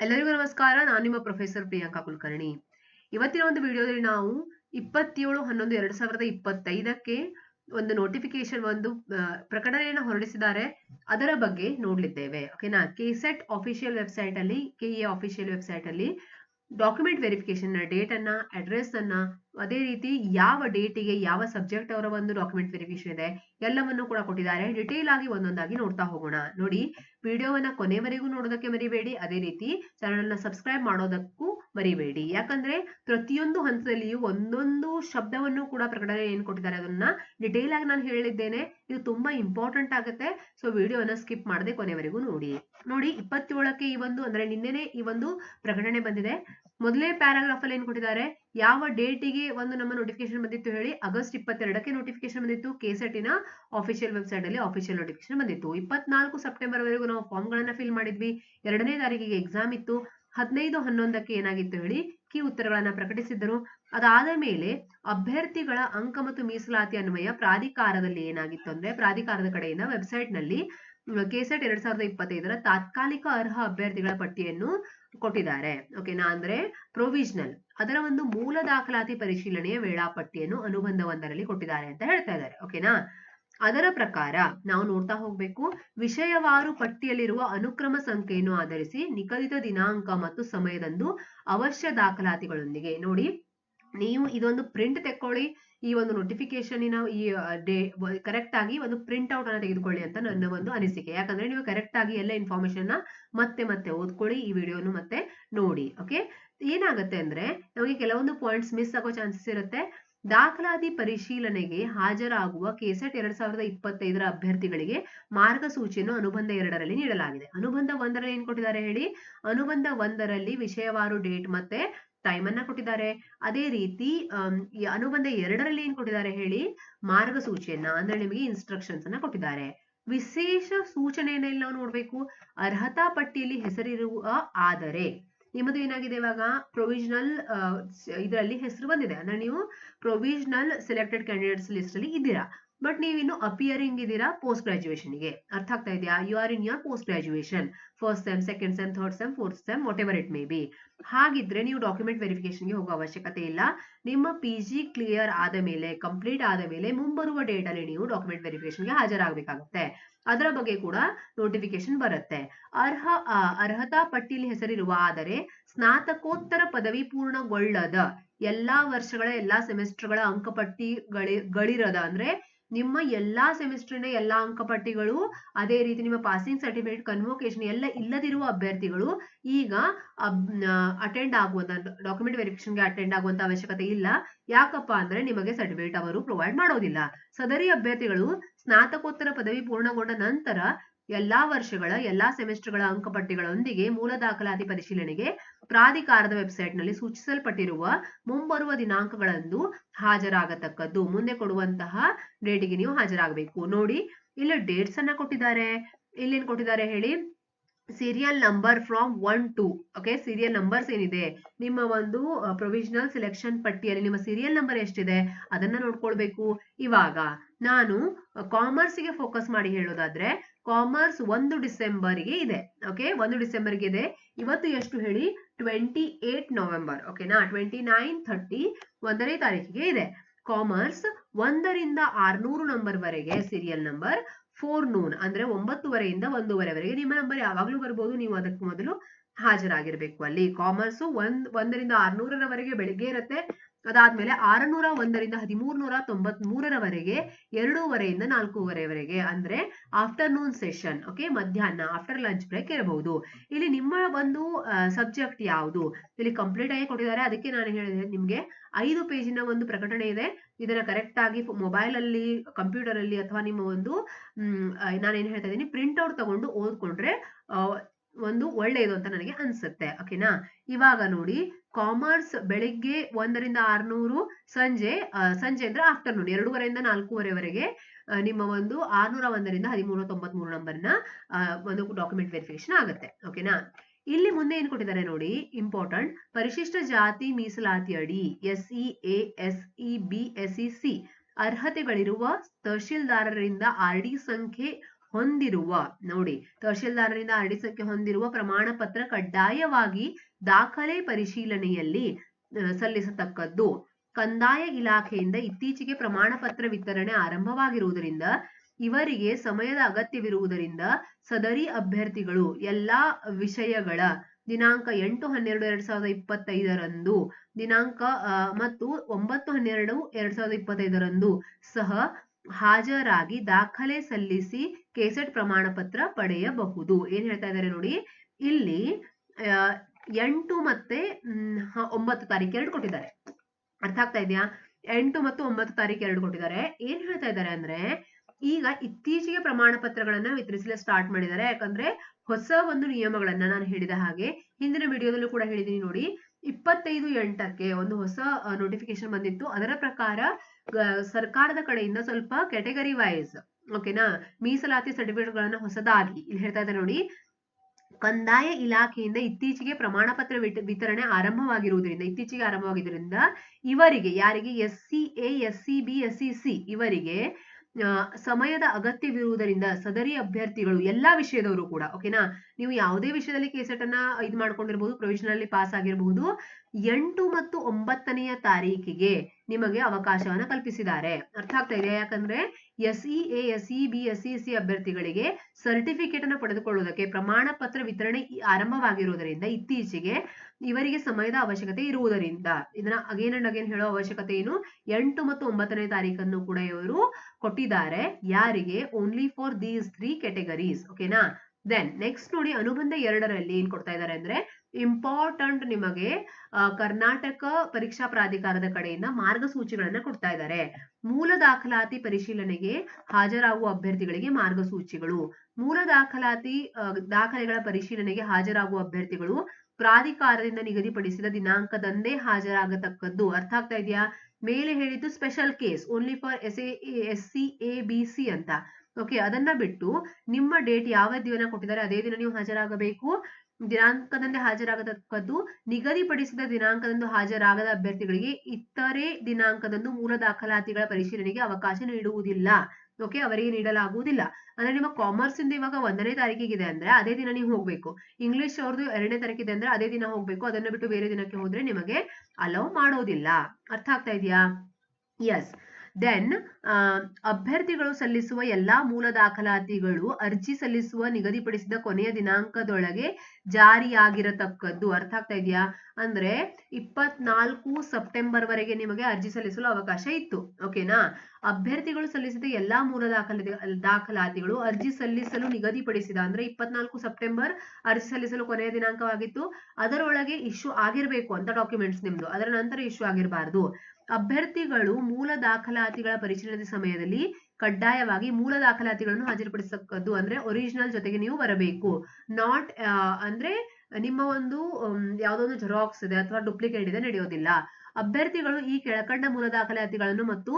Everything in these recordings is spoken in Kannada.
ಎಲ್ಲರಿಗೂ ನಮಸ್ಕಾರ. ನಾನು ನಿಮ್ಮ ಪ್ರೊಫೆಸರ್ ಪ್ರಿಯಾಂಕಾ ಕುಲಕರ್ಣಿ. ಇವತ್ತಿನ ಒಂದು ವಿಡಿಯೋದಲ್ಲಿ ನಾವು ಇಪ್ಪತ್ತೇಳು ಹನ್ನೊಂದು ಎರಡ್ ಸಾವಿರದ ಇಪ್ಪತ್ತೈದಕ್ಕೆ ಒಂದು ನೋಟಿಫಿಕೇಶನ್ ಒಂದು ಪ್ರಕಟಣೆಯನ್ನು ಹೊರಡಿಸಿದ್ದಾರೆ. ಅದರ ಬಗ್ಗೆ ನೋಡ್ಲಿದ್ದೇವೆ. ಓಕೆನಾ ಕೆಸೆಟ್ ಆಫಿಷಿಯಲ್ ವೆಬ್ಸೈಟ್ ಅಲ್ಲಿ ಕೆಎ ಆಫಿಷಿಯಲ್ ವೆಬ್ಸೈಟ್ ಅಲ್ಲಿ ಡಾಕ್ಯುಮೆಂಟ್ ವೆರಿಫಿಕೇಶನ್ ಡೇಟ್ ಅನ್ನ ಅಡ್ರೆಸ್ ಅನ್ನ ಅದೇ ರೀತಿ ಯಾವ ಡೇಟಿಗೆ ಯಾವ ಸಬ್ಜೆಕ್ಟ್ ಅವರ ಒಂದು ಡಾಕ್ಯುಮೆಂಟ್ ವೆರಿಫಿಕೇಶನ್ ಇದೆ, ಎಲ್ಲವನ್ನು ಕೂಡ ಕೊಟ್ಟಿದ್ದಾರೆ. ಡಿಟೇಲ್ ಆಗಿ ಒಂದೊಂದಾಗಿ ನೋಡ್ತಾ ಹೋಗೋಣ. ನೋಡಿ, ವಿಡಿಯೋವನ್ನ ಕೊನೆವರೆಗೂ ನೋಡೋದಕ್ಕೆ ಮರಿಬೇಡಿ. ಅದೇ ರೀತಿ ಚಾನಲ್ ಅನ್ನ ಸಬ್ಸ್ಕ್ರೈಬ್ ಮಾಡೋದಕ್ಕೂ ಮರಿಬೇಡಿ. ಯಾಕಂದ್ರೆ ಪ್ರತಿಯೊಂದು ಹಂತದಲ್ಲಿಯೂ ಒಂದೊಂದು ಶಬ್ದವನ್ನು ಕೂಡ ಪ್ರಕಟಣೆ ಏನ್ ಕೊಟ್ಟಿದ್ದಾರೆ ಅದನ್ನ ಡಿಟೇಲ್ ಆಗಿ ನಾನು ಹೇಳಿದ್ದೇನೆ. ಇದು ತುಂಬಾ ಇಂಪಾರ್ಟೆಂಟ್ ಆಗುತ್ತೆ. ಸೊ ವಿಡಿಯೋನ ಸ್ಕಿಪ್ ಮಾಡದೆ ಕೊನೆವರೆಗೂ ನೋಡಿ. ನೋಡಿ, ಇಪ್ಪತ್ತೇಳಕ್ಕೆ ಈ ಒಂದು ಅಂದ್ರೆ ನಿನ್ನೆನೆ ಈ ಒಂದು ಪ್ರಕಟಣೆ ಬಂದಿದೆ. ಮೊದಲೇ ಪ್ಯಾರಾಗ್ರಾಫ್ ಅಲ್ಲಿ ಏನ್ ಕೊಟ್ಟಿದ್ದಾರೆ? ಯಾವ ಡೇಟಿಗೆ ಒಂದು ನಮ್ಮ ನೋಟಿಫಿಕೇಶನ್ ಬಂದಿತ್ತು ಹೇಳಿ, ಆಗಸ್ಟ್ ಇಪ್ಪತ್ತೆರಡಕ್ಕೆ ನೋಟಿಫಿಕೇಶನ್ ಬಂದಿತ್ತು. ಕೆಸೆಟಿನ ಆಫಿಷಿಯಲ್ ವೆಬ್ಸೈಟ್ ಅಲ್ಲಿ ಆಫಿಷಿಯಲ್ ನೋಟಿಫಿಕೇಶನ್ ಬಂದಿತ್ತು. ಇಪ್ಪತ್ನಾಲ್ಕು ಸೆಪ್ಟೆಂಬರ್ ವರೆಗೂ ನಾವು ಫಾರ್ಮ್ ಗಳನ್ನ ಫಿಲ್ ಮಾಡಿದ್ವಿ. ಎರಡನೇ ತಾರೀಕಿಗೆ ಎಕ್ಸಾಮ್ ಇತ್ತು. ಹದಿನೈದು ಹನ್ನೊಂದಕ್ಕೆ ಏನಾಗಿತ್ತು ಹೇಳಿ ಕೀ ಉತ್ತರಗಳನ್ನ ಪ್ರಕಟಿಸಿದ್ದರು. ಅದಾದ ಮೇಲೆ ಅಭ್ಯರ್ಥಿಗಳ ಅಂಕ ಮತ್ತು ಮೀಸಲಾತಿ ಅನ್ವಯ ಪ್ರಾಧಿಕಾರದಲ್ಲಿ ಏನಾಗಿತ್ತು ಅಂದ್ರೆ, ಪ್ರಾಧಿಕಾರದ ಕಡೆಯಿಂದ ವೆಬ್ಸೈಟ್ನಲ್ಲಿ ಕೆಸೆಟ್ ಎರಡ್ ಸಾವಿರದ ಇಪ್ಪತ್ತೈದರ ತಾತ್ಕಾಲಿಕ ಅರ್ಹ ಅಭ್ಯರ್ಥಿಗಳ ಪಟ್ಟಿಯನ್ನು ಕೊಟ್ಟಿದ್ದಾರೆ. ಓಕೆನಾ ಅಂದ್ರೆ ಪ್ರೊವಿಷನಲ್ ಅದರ ಒಂದು ಮೂಲ ದಾಖಲಾತಿ ಪರಿಶೀಲನೆಯ ವೇಳಾಪಟ್ಟಿಯನ್ನು ಅನುಬಂಧ ಒಂದರಲ್ಲಿ ಕೊಟ್ಟಿದ್ದಾರೆ ಅಂತ ಹೇಳ್ತಾ ಇದ್ದಾರೆ. ಓಕೆನಾ ಅದರ ಪ್ರಕಾರ ನಾವು ನೋಡ್ತಾ ಹೋಗ್ಬೇಕು, ವಿಷಯವಾರು ಪಟ್ಟಿಯಲ್ಲಿರುವ ಅನುಕ್ರಮ ಸಂಖ್ಯೆಯನ್ನು ಆಧರಿಸಿ ನಿಗದಿತ ದಿನಾಂಕ ಮತ್ತು ಸಮಯದಂದು ಅವಶ್ಯ ದಾಖಲಾತಿಗಳೊಂದಿಗೆ. ನೋಡಿ, ನೀವು ಇದೊಂದು ಪ್ರಿಂಟ್ ತೆಕ್ಕೊಳ್ಳಿ ಈ ಒಂದು ನೋಟಿಫಿಕೇಶನಿನ ಈ ಡೇ ಕರೆಕ್ಟ್ ಆಗಿ ಒಂದು ಪ್ರಿಂಟ್ ಔಟ್ ಅನ್ನ ತೆಗೆದುಕೊಳ್ಳಿ ಅಂತ ನನ್ನ ಒಂದು ಅನಿಸಿಕೆ. ಯಾಕಂದ್ರೆ ನೀವು ಕರೆಕ್ಟ್ ಆಗಿ ಎಲ್ಲ ಇನ್ಫಾರ್ಮೇಶನ್ ಮತ್ತೆ ಮತ್ತೆ ಓದ್ಕೊಳ್ಳಿ, ಈ ವಿಡಿಯೋನು ಮತ್ತೆ ನೋಡಿ ಓಕೆ ಏನಾಗುತ್ತೆ ಅಂದ್ರೆ, ನಮಗೆ ಕೆಲವೊಂದು ಪಾಯಿಂಟ್ಸ್ ಮಿಸ್ ಆಗೋ ಚಾನ್ಸಸ್ ಇರುತ್ತೆ. ದಾಖಲಾತಿ ಪರಿಶೀಲನೆಗೆ ಹಾಜರಾಗುವ ಕೆಸೆಟ್ ಎರಡ್ ಸಾವಿರದ ಇಪ್ಪತ್ತೈದರ ಅಭ್ಯರ್ಥಿಗಳಿಗೆ ಮಾರ್ಗಸೂಚಿಯನ್ನು ಅನುಬಂಧ ಎರಡರಲ್ಲಿ ನೀಡಲಾಗಿದೆ. ಅನುಬಂಧ ಒಂದರಲ್ಲಿ ಏನ್ ಕೊಟ್ಟಿದ್ದಾರೆ ಹೇಳಿ? ಅನುಬಂಧ ಒಂದರಲ್ಲಿ ವಿಷಯವಾರು ಡೇಟ್ ಮತ್ತೆ ಟೈಮ್ ಅನ್ನ ಕೊಟ್ಟಿದ್ದಾರೆ. ಅದೇ ರೀತಿ ಅನುಬಂಧ ಎರಡರಲ್ಲಿ ಏನ್ ಕೊಟ್ಟಿದ್ದಾರೆ ಹೇಳಿ? ಮಾರ್ಗಸೂಚಿಯನ್ನ, ಅಂದ್ರೆ ನಿಮಗೆ ಇನ್ಸ್ಟ್ರಕ್ಷನ್ಸ್ ಅನ್ನ ಕೊಟ್ಟಿದ್ದಾರೆ. ವಿಶೇಷ ಸೂಚನೆ ಇಲ್ಲಿ ನಾವು ನೋಡ್ಬೇಕು. ಅರ್ಹತಾ ಪಟ್ಟಿಯಲ್ಲಿ ಹೆಸರಿರುವ ಆದರೆ, ನಿಮ್ಮದು ಏನಾಗಿದೆ ಇವಾಗ? ಪ್ರೊವಿಷನಲ್ ಇದರಲ್ಲಿ ಹೆಸರು ಬಂದಿದೆ. ಅಂದ್ರೆ ನೀವು ಪ್ರೊವಿಷನಲ್ ಸೆಲೆಕ್ಟೆಡ್ ಕ್ಯಾಂಡಿಡೇಟ್ಸ್ ಲಿಸ್ಟ್ ಅಲ್ಲಿ ಇದ್ದೀರಾ. ಬಟ್ ನೀವಿನ್ನು ಅಪಿಯರಿಂಗ್ ಇದ್ದೀರಾ ಪೋಸ್ಟ್ ಗ್ರಾಜುಯೇಷನ್ಗೆ ಅರ್ಥ ಆಗ್ತಾ ಇದೆಯಾ? You are in your post graduation first sem second sem third sem fourth sem whatever it may be ಹಾಗಿದ್ರೆ ನೀವು ಡಾಕ್ಯುಮೆಂಟ್ ವೆರಿಫಿಕೇಶನ್ಗೆ ಹೋಗೋ ಅವಶ್ಯಕತೆ ಇಲ್ಲ. ನಿಮ್ಮ ಪಿ ಜಿ ಕ್ಲಿಯರ್ ಆದ ಮೇಲೆ ಕಂಪ್ಲೀಟ್ ಆದ ಮೇಲೆ ಮುಂಬರುವ ಡೇಟ್ ಅಲ್ಲಿ ನೀವು ಡಾಕ್ಯುಮೆಂಟ್ ವೆರಿಫಿಕೇಶನ್ಗೆ ಹಾಜರಾಗಬೇಕಾಗುತ್ತೆ. ಅದರ ಬಗ್ಗೆ ಕೂಡ ನೋಟಿಫಿಕೇಶನ್ ಬರುತ್ತೆ. ಅರ್ಹ ಅರ್ಹತಾ ಪಟ್ಟಿಯಲ್ಲಿ ಹೆಸರಿರುವ, ಆದರೆ ಸ್ನಾತಕೋತ್ತರ ಪದವಿ ಪೂರ್ಣಗೊಳ್ಳದ ಎಲ್ಲಾ ವರ್ಷಗಳ, ಎಲ್ಲಾ ಸೆಮಿಸ್ಟರ್ಗಳ ಅಂಕಪಟ್ಟಿಗಳಿರದ ಗಳಿರದ ಅಂದ್ರೆ ನಿಮ್ಮ ಎಲ್ಲಾ ಸೆಮಿಸ್ಟರ್ನ ಎಲ್ಲಾ ಅಂಕಪಟ್ಟಿಗಳು ಅದೇ ರೀತಿ ನಿಮ್ಮ ಪಾಸಿಂಗ್ ಸರ್ಟಿಫಿಕೇಟ್ ಕನ್ವೋಕೇಶನ್ ಎಲ್ಲ ಇಲ್ಲದಿರುವ ಅಭ್ಯರ್ಥಿಗಳು ಈಗ ಅಟೆಂಡ್ ಆಗುವಂತ ಡಾಕ್ಯುಮೆಂಟ್ ವೆರಿಫಿಕೇಶನ್ಗೆ ಅಟೆಂಡ್ ಆಗುವಂತ ಅವಶ್ಯಕತೆ ಇಲ್ಲ. ಯಾಕಪ್ಪ ಅಂದ್ರೆ ನಿಮಗೆ ಸರ್ಟಿಫಿಕೇಟ್ ಅವರು ಪ್ರೊವೈಡ್ ಮಾಡೋದಿಲ್ಲ. ಸದರಿ ಅಭ್ಯರ್ಥಿಗಳು ಸ್ನಾತಕೋತ್ತರ ಪದವಿ ಪೂರ್ಣಗೊಂಡ ನಂತರ ಎಲ್ಲಾ ವರ್ಷಗಳ, ಎಲ್ಲಾ ಸೆಮಿಸ್ಟರ್ಗಳ ಅಂಕಪಟ್ಟಿಗಳೊಂದಿಗೆ ಮೂಲ ದಾಖಲಾತಿ ಪರಿಶೀಲನೆಗೆ ಪ್ರಾಧಿಕಾರದ ವೆಬ್ಸೈಟ್ನಲ್ಲಿ ಸೂಚಿಸಲ್ಪಟ್ಟಿರುವ ಮುಂಬರುವ ದಿನಾಂಕಗಳಂದು ಹಾಜರಾಗತಕ್ಕದ್ದು. ಮುಂದೆ ಕೊಡುವಂತಹ ಡೇಟಿಗೆ ನೀವು ಹಾಜರಾಗಬೇಕು. ನೋಡಿ, ಇಲ್ಲಿ ಡೇಟ್ಸ್ ಅನ್ನ ಕೊಟ್ಟಿದ್ದಾರೆ. ಇಲ್ಲೇನ್ ಕೊಟ್ಟಿದ್ದಾರೆ ಹೇಳಿ? Serial number from one two. Okay, serial numbers ಏನಿದೆ? ನಿಮ್ಮ ಒಂದು ಪ್ರೊವಿಷನಲ್ ಸೆಲೆಕ್ಷನ್ ಪಟ್ಟಿಯಲ್ಲಿ ನಿಮ್ಮ ಸೀರಿಯಲ್ ನಂಬರ್ ಎಷ್ಟಿದೆ? ಅದನ್ನ ನೋಡ್ಕೊಳ್ಬೇಕು. ಇವಾಗ, ನಾನು ಕಾಮರ್ಸ್ಗೆ ಫೋಕಸ್ ಮಾಡಿ ಹೇಳೋದಾದ್ರೆ ಕಾಮರ್ಸ್ ಒಂದು ಡಿಸೆಂಬರ್ಗೆ ಇದೆ. ಓಕೆ ಒಂದು ಡಿಸೆಂಬರ್ಗೆ ಇದೆ. ಇವತ್ತು ಎಷ್ಟು ಹೇಳಿ? ಟ್ವೆಂಟಿ ಏಟ್ ನವೆಂಬರ್ ಓಕೆನಾ ಟ್ವೆಂಟಿ ನೈನ್ ಥರ್ಟಿ ಒಂದನೇ ತಾರೀಕಿಗೆ ಇದೆ. ಕಾಮರ್ಸ್ ಒಂದರಿಂದ ಆರ್ನೂರು ನಂಬರ್ ವರೆಗೆ ಸೀರಿಯಲ್ ನಂಬರ್ ಫೋರ್ ನೂನ್ ಅಂದ್ರೆ ಒಂಬತ್ತುವರೆಯಿಂದ ಒಂದೂವರೆವರೆಗೆ. ನಿಮ್ಮ ನಂಬರ್ ಯಾವಾಗ್ಲೂ ಬರ್ಬೋದು. ನೀವು ಅದಕ್ಕೆ ಮೊದಲು ಹಾಜರಾಗಿರ್ಬೇಕು ಅಲ್ಲಿ. ಕಾಮರ್ಸ್ ಒಂದ್, ಒಂದರಿಂದ ಆರ್ನೂರರವರೆಗೆ ಬೆಳಿಗ್ಗೆ ಇರುತ್ತೆ. ಅದಾದ್ಮೇಲೆ ಆರುನೂರ ಒಂದರಿಂದ ಹದಿಮೂರ್ ನೂರ ತೊಂಬತ್ ಮೂರರವರೆಗೆ ಎರಡೂವರೆಯಿಂದ ನಾಲ್ಕೂವರೆವರೆಗೆ ಅಂದ್ರೆ ಆಫ್ಟರ್ನೂನ್ ಸೆಷನ್ ಓಕೆ ಮಧ್ಯಾಹ್ನ ಆಫ್ಟರ್ ಲಂಚ್ ಬ್ರೇಕ್ ಇರಬಹುದು. ಇಲ್ಲಿ ನಿಮ್ಮ ಒಂದು ಸಬ್ಜೆಕ್ಟ್ ಯಾವುದು? ಇಲ್ಲಿ ಕಂಪ್ಲೀಟ್ ಆಗಿ ಕೊಟ್ಟಿದ್ದಾರೆ. ಅದಕ್ಕೆ ನಾನು ಹೇಳಿದೆ, ನಿಮ್ಗೆ ಐದು ಪೇಜಿನ ಒಂದು ಪ್ರಕಟಣೆ ಇದೆ. ಇದನ್ನ ಕರೆಕ್ಟ್ ಆಗಿ ಮೊಬೈಲ್ ಅಲ್ಲಿ ಕಂಪ್ಯೂಟರ್ ಅಲ್ಲಿ ಅಥವಾ ನಿಮ್ಮ ಒಂದು ನಾನು ನಾನೇನ್ ಹೇಳ್ತಾ ಇದ್ದೀನಿ ಪ್ರಿಂಟ್ ಔಟ್ ತಗೊಂಡು ಓದ್ಕೊಂಡ್ರೆ ಒಂದು ಒಳ್ಳೆಯದು ಅಂತ ನನಗೆ ಅನ್ಸುತ್ತೆ ಓಕೆನಾ ಇವಾಗ ನೋಡಿ ಕಾಮರ್ಸ್ ಬೆಳಿಗ್ಗೆ ಒಂದರಿಂದ ಆರ್ನೂರು, ಸಂಜೆ ಸಂಜೆ ಅಂದ್ರೆ ಆಫ್ಟರ್ನೂನ್ ಎರಡೂವರೆಯಿಂದ ನಾಲ್ಕೂವರೆವರೆಗೆ ನಿಮ್ಮ ಒಂದು ಆರ್ನೂರ ಒಂದರಿಂದ ಹದಿಮೂರ, ತೊಂಬತ್ಮೂರು ನಂಬರ್ನ ಒಂದು ಡಾಕ್ಯುಮೆಂಟ್ ವೆರಿಫಿಕೇಶನ್ ಆಗುತ್ತೆ ಓಕೆನಾ ಇಲ್ಲಿ ಮುಂದೆ ಏನ್ ಕೊಟ್ಟಿದ್ದಾರೆ ನೋಡಿ ಇಂಪಾರ್ಟೆಂಟ್ ಪರಿಶಿಷ್ಟ ಜಾತಿ ಮೀಸಲಾತಿ ಅಡಿ S E A S E B S E C ಅರ್ಹತೆಗಳಿರುವ ತಹಶೀಲ್ದಾರರಿಂದ ಆರ್ ಡಿ ಸಂಖ್ಯೆ ಹೊಂದಿರುವ, ನೋಡಿ, ತಹಶೀಲ್ದಾರರಿಂದ ಹರಡಿಸಕ್ಕೆ ಹೊಂದಿರುವ ಪ್ರಮಾಣ ಪತ್ರ ಕಡ್ಡಾಯವಾಗಿ ದಾಖಲೆ ಪರಿಶೀಲನೆಯಲ್ಲಿ ಸಲ್ಲಿಸತಕ್ಕದ್ದು ಕಂದಾಯ ಇಲಾಖೆಯಿಂದ ಇತ್ತೀಚೆಗೆ ಪ್ರಮಾಣ ಪತ್ರ ವಿತರಣೆ ಆರಂಭವಾಗಿರುವುದರಿಂದ, ಇವರಿಗೆ ಸಮಯದ ಅಗತ್ಯವಿರುವುದರಿಂದ ಸದರಿ ಅಭ್ಯರ್ಥಿಗಳು ಎಲ್ಲಾ ವಿಷಯಗಳ ದಿನಾಂಕ ಎಂಟು, ಹನ್ನೆರಡು, ಎರಡ್ ಸಾವಿರದ ಇಪ್ಪತ್ತೈದರಂದು ದಿನಾಂಕ ಮತ್ತು ಒಂಬತ್ತು, ಹನ್ನೆರಡು, ಎರಡ್ ಸಾವಿರದ ಇಪ್ಪತ್ತೈದರಂದು ಸಹ ಹಾಜರಾಗಿ ದಾಖಲೆ ಸಲ್ಲಿಸಿ ಕೆಸೆಟ್ ಪ್ರಮಾಣ ಪತ್ರ ಪಡೆಯಬಹುದು. ಏನ್ ಹೇಳ್ತಾ ಇದ್ದಾರೆ ನೋಡಿ, ಇಲ್ಲಿ ಎಂಟು ಮತ್ತೆ ಒಂಬತ್ತು ತಾರೀಕು ಎರಡು ಕೊಟ್ಟಿದ್ದಾರೆ. ಅರ್ಥ ಆಗ್ತಾ ಇದೆಯಾ? ಎಂಟು ಮತ್ತು ಒಂಬತ್ತು ತಾರೀಕು ಎರಡು ಕೊಟ್ಟಿದ್ದಾರೆ. ಏನ್ ಹೇಳ್ತಾ ಇದ್ದಾರೆ ಅಂದ್ರೆ, ಈಗ ಇತ್ತೀಚೆಗೆ ಪ್ರಮಾಣ ಪತ್ರಗಳನ್ನ ವಿತರಿಸಲು ಸ್ಟಾರ್ಟ್ ಮಾಡಿದ್ದಾರೆ. ಯಾಕಂದ್ರೆ, ಹೊಸ ಒಂದು ನಿಯಮಗಳನ್ನ ನಾನು ಹೇಳಿದ ಹಾಗೆ, ಹಿಂದಿನ ವಿಡಿಯೋದಲ್ಲೂ ಕೂಡ ಹೇಳಿದೀನಿ ನೋಡಿ, ಇಪ್ಪತ್ತೈದು ಎಂಟಕ್ಕೆ ಒಂದು ಹೊಸ ನೋಟಿಫಿಕೇಶನ್ ಬಂದಿತ್ತು. ಅದರ ಪ್ರಕಾರ ಸರ್ಕಾರದ ಕಡೆಯಿಂದ ಸ್ವಲ್ಪ ಕ್ಯಾಟಗರಿ ವೈಸ್ ಓಕೆನಾ ಮೀಸಲಾತಿ ಸರ್ಟಿಫಿಕೇಟ್ ಗಳನ್ನ ಹೊಸದಾಗಿ ಇಲ್ಲಿ ಹೇಳ್ತಾ ಇದ್ದಾರೆ ನೋಡಿ. ಕಂದಾಯ ಇಲಾಖೆಯಿಂದ ಇತ್ತೀಚೆಗೆ ಪ್ರಮಾಣ ಪತ್ರ ವಿತ- ವಿತರಣೆ ಆರಂಭವಾಗಿರುವುದರಿಂದ, ಇತ್ತೀಚೆಗೆ ಆರಂಭವಾಗಿದ್ದರಿಂದ ಇವರಿಗೆ, ಯಾರಿಗೆ S C A S C B S C C ಇವರಿಗೆ ಸಮಯದ ಅಗತ್ಯವಿರುವುದರಿಂದ ಸದರಿ ಅಭ್ಯರ್ಥಿಗಳು ಎಲ್ಲಾ ವಿಷಯದವರು ಕೂಡ ಓಕೆನಾ ನೀವು ಯಾವುದೇ ವಿಷಯದಲ್ಲಿ ಕೇಸೆಟ್ ಅನ್ನ ಇದು ಮಾಡ್ಕೊಂಡಿರಬಹುದು ಪ್ರೊವಿಷನಲಿ ಪಾಸ್ ಆಗಿರಬಹುದು ಎಂಟು ಮತ್ತು ಒಂಬತ್ತನೆಯ ತಾರೀಕಿಗೆ ನಿಮಗೆ ಅವಕಾಶವನ್ನ ಕಲ್ಪಿಸಿದ್ದಾರೆ. ಅರ್ಥ ಆಗ್ತಾ ಇದೆ ಯಾಕಂದ್ರೆ S E A B S C ಅಭ್ಯರ್ಥಿಗಳಿಗೆ ಸರ್ಟಿಫಿಕೇಟ್ ಅನ್ನು ಪಡೆದುಕೊಳ್ಳುವುದಕ್ಕೆ ಪ್ರಮಾಣ ಪತ್ರ ವಿತರಣೆ ಆರಂಭವಾಗಿರುವುದರಿಂದ ಇತ್ತೀಚೆಗೆ ಇವರಿಗೆ ಸಮಯದ ಅವಶ್ಯಕತೆ ಇರುವುದರಿಂದ. ಇದನ್ನ ಅಗೇನ್ ಅಂಡ್ ಅಗೇನ್ ಹೇಳೋ ಅವಶ್ಯಕತೆ ಏನು? ಎಂಟು ಮತ್ತು ಒಂಬತ್ತನೇ ತಾರೀಕನ್ನು ಕೂಡ ಇವರು ಕೊಟ್ಟಿದ್ದಾರೆ. ಯಾರಿಗೆ? Only for these three categories ಓಕೆನಾ ದೆನ್ ನೆಕ್ಸ್ಟ್ ನೋಡಿ, ಅನುಬಂಧ ಎರಡರಲ್ಲಿ ಏನ್ ಕೊಡ್ತಾ ಇದ್ದಾರೆ ಅಂದ್ರೆ ಇಂಪಾರ್ಟೆಂಟ್ ನಿಮಗೆ ಕರ್ನಾಟಕ ಪರೀಕ್ಷಾ ಪ್ರಾಧಿಕಾರದ ಕಡೆಯಿಂದ ಮಾರ್ಗಸೂಚಿಗಳನ್ನ ಕೊಡ್ತಾ ಇದ್ದಾರೆ. ಮೂಲ ದಾಖಲಾತಿ ಪರಿಶೀಲನೆಗೆ ಹಾಜರಾಗುವ ಅಭ್ಯರ್ಥಿಗಳಿಗೆ ಮಾರ್ಗಸೂಚಿಗಳು. ಮೂಲ ದಾಖಲಾತಿ ದಾಖಲೆಗಳ ಪರಿಶೀಲನೆಗೆ ಹಾಜರಾಗುವ ಅಭ್ಯರ್ಥಿಗಳು ಪ್ರಾಧಿಕಾರದಿಂದ ನಿಗದಿಪಡಿಸಿದ ದಿನಾಂಕದಂದೇ ಹಾಜರಾಗತಕ್ಕದ್ದು. ಅರ್ಥ ಆಗ್ತಾ ಇದೆಯಾ? ಮೇಲೆ ಹೇಳಿದ್ದು special case only for S S C A B C ಅಂತ. ಓಕೆ ಅದನ್ನ ಬಿಟ್ಟು ನಿಮ್ಮ ಡೇಟ್ ಯಾವ ದಿನ ಕೊಟ್ಟಿದ್ದಾರೆ, ಅದೇ ದಿನ ನೀವು ಹಾಜರಾಗಬೇಕು. ದಿನಾಂಕದಂದೇ ಹಾಜರಾಗತಕ್ಕದ್ದು ನಿಗದಿಪಡಿಸಿದ ದಿನಾಂಕದಂದು ಹಾಜರಾಗದ ಅಭ್ಯರ್ಥಿಗಳಿಗೆ ಇತರೆ ದಿನಾಂಕದಂದು ಮೂಲ ದಾಖಲಾತಿಗಳ ಪರಿಶೀಲನೆಗೆ ಅವಕಾಶ ನೀಡುವುದಿಲ್ಲ. ಓಕೆ ಅವರಿಗೆ ನೀಡಲಾಗುವುದಿಲ್ಲ. ಅಂದ್ರೆ ನಿಮ್ಮ ಕಾಮರ್ಸ್ ಇಂದ ಇವಾಗ ಒಂದನೇ ತಾರೀಕಿಗಿದೆ ಅಂದ್ರೆ ಅದೇ ದಿನ ನೀವು ಹೋಗ್ಬೇಕು. ಇಂಗ್ಲಿಷ್ ಅವ್ರದ್ದು ಎರಡನೇ ತಾರೀಕಿದೆ ಅಂದ್ರೆ ಅದೇ ದಿನ ಹೋಗ್ಬೇಕು. ಅದನ್ನ ಬಿಟ್ಟು ಬೇರೆ ದಿನಕ್ಕೆ ಹೋದ್ರೆ ನಿಮಗೆ ಅಲೌ ಮಾಡೋದಿಲ್ಲ. ಅರ್ಥ ಆಗ್ತಾ ಇದೆಯಾ? ಎಸ್ ದೆನ್ ಅಭ್ಯರ್ಥಿಗಳು ಸಲ್ಲಿಸುವ ಎಲ್ಲಾ ಮೂಲ ದಾಖಲಾತಿಗಳು ಅರ್ಜಿ ಸಲ್ಲಿಸುವ ನಿಗದಿಪಡಿಸಿದ ಕೊನೆಯ ದಿನಾಂಕದೊಳಗೆ ಜಾರಿಯಾಗಿರತಕ್ಕದ್ದು. ಅರ್ಥ ಆಗ್ತಾ ಇದೆಯಾ? ಅಂದ್ರೆ ಇಪ್ಪತ್ನಾಲ್ಕು ಸೆಪ್ಟೆಂಬರ್ ವರೆಗೆ ನಿಮಗೆ ಅರ್ಜಿ ಸಲ್ಲಿಸಲು ಅವಕಾಶ ಇತ್ತು. ಓಕೆನಾ? ಅಭ್ಯರ್ಥಿಗಳು ಸಲ್ಲಿಸಿದ ಎಲ್ಲಾ ಮೂಲ ದಾಖಲಾತಿ, ದಾಖಲಾತಿಗಳು ಅರ್ಜಿ ಸಲ್ಲಿಸಲು ನಿಗದಿಪಡಿಸಿದ, ಅಂದ್ರೆ ಇಪ್ಪತ್ನಾಲ್ಕು ಸೆಪ್ಟೆಂಬರ್ ಅರ್ಜಿ ಸಲ್ಲಿಸಲು ಕೊನೆಯ ದಿನಾಂಕವಾಗಿತ್ತು. ಅದರೊಳಗೆ ಇಶ್ಯೂ ಆಗಿರ್ಬೇಕು ಅಂತ ಡಾಕ್ಯುಮೆಂಟ್ಸ್ ನಿಮ್ದು. ಅದರ ನಂತರ ಇಶ್ಯೂ ಆಗಿರಬಾರ್ದು. ಅಭ್ಯರ್ಥಿಗಳು ಮೂಲ ದಾಖಲಾತಿಗಳ ಪರಿಶೀಲನೆ ಸಮಯದಲ್ಲಿ ಕಡ್ಡಾಯವಾಗಿ ಮೂಲ ದಾಖಲಾತಿಗಳನ್ನು ಹಾಜರುಪಡಿಸಕ್ಕದ್ದು ಅಂದ್ರೆ ಒರಿಜಿನಲ್ ಜೊತೆಗೆ ನೀವು ಬರಬೇಕು. ನಾಟ್ ಅಂದ್ರೆ ನಿಮ್ಮ ಒಂದು ಯಾವುದೋ ಒಂದು ಜೆರಾಕ್ಸ್ ಇದೆ ಅಥವಾ ಡೂಪ್ಲಿಕೇಟ್ ಇದೆ ನಡೆಯೋದಿಲ್ಲ. ಅಭ್ಯರ್ಥಿಗಳು ಈ ಕೆಳಕಂಡ ಮೂಲ ದಾಖಲಾತಿಗಳನ್ನು ಮತ್ತು